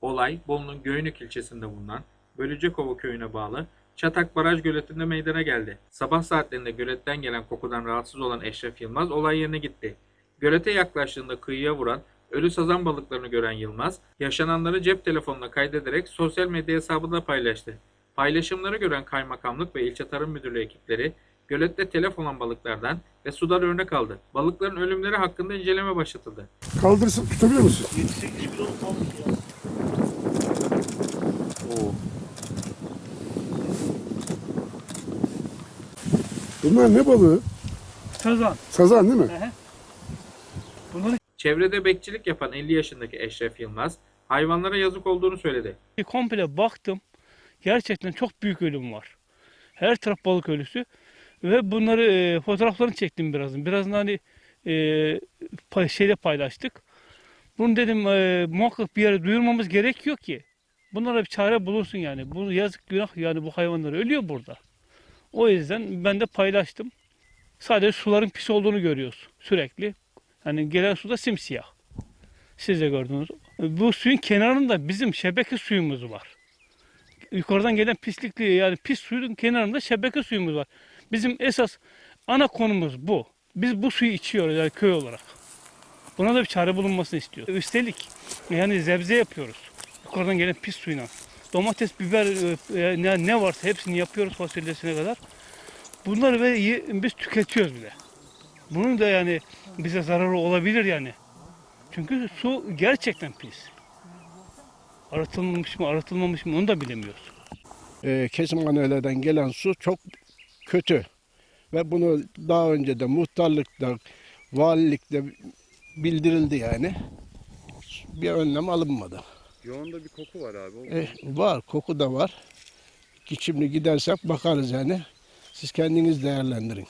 Olay Bolu'nun Göynük ilçesinde bulunan Bölücekova köyüne bağlı Çatak Baraj Göleti'nde meydana geldi. Sabah saatlerinde göletten gelen kokudan rahatsız olan Eşref Yılmaz olay yerine gitti. Gölete yaklaştığında kıyıya vuran ölü sazan balıklarını gören Yılmaz, yaşananları cep telefonuna kaydederek sosyal medya hesabında paylaştı. Paylaşımları gören kaymakamlık ve ilçe tarım müdürlüğü ekipleri gölette telef olan balıklardan ve sudan örnek aldı. Balıkların ölümleri hakkında inceleme başlatıldı. Kaldırsın tutabiliyor musun? 7-8 kilo kalmış ya. Bunlar ne balığı? Sazan. Sazan değil mi? Ehe. Bunları Çevrede bekçilik yapan 50 yaşındaki Eşref Yılmaz, hayvanlara yazık olduğunu söyledi. komple baktım. Gerçekten çok büyük ölüm var. Her taraf balık ölüsü. Ve bunları e, fotoğraflarını çektim birazını. Birazını hani e, pay- şeyde paylaştık. Bunu dedim e, muhakkak bir yere duyurmamız gerekiyor ki. Bunlara bir çare bulunsun yani. Bu yazık günah yani bu hayvanlar ölüyor burada. O yüzden ben de paylaştım. Sadece suların pis olduğunu görüyoruz sürekli. Hani gelen su da simsiyah. Siz de gördünüz. Bu suyun kenarında bizim şebeke suyumuz var. Yukarıdan gelen pislikli yani pis suyun kenarında şebeke suyumuz var. Bizim esas ana konumuz bu. Biz bu suyu içiyoruz yani köy olarak. Buna da bir çare bulunmasını istiyoruz. Üstelik yani zebze yapıyoruz. Yukarıdan gelen pis suyla. Domates, biber e, ne, ne varsa hepsini yapıyoruz fasulyesine kadar. Bunları ve biz tüketiyoruz bile. Bunun da yani bize zararı olabilir yani. Çünkü su gerçekten pis. Arıtılmamış mı, arıtılmamış mı onu da bilemiyoruz. e, kesimhanelerden gelen su çok kötü. Ve bunu daha önce de muhtarlıkta, valilikte bildirildi yani. Bir önlem alınmadı. Yoğunda bir koku var abi. E, var, koku da var. Şimdi gidersek bakarız yani. Siz kendiniz değerlendirin.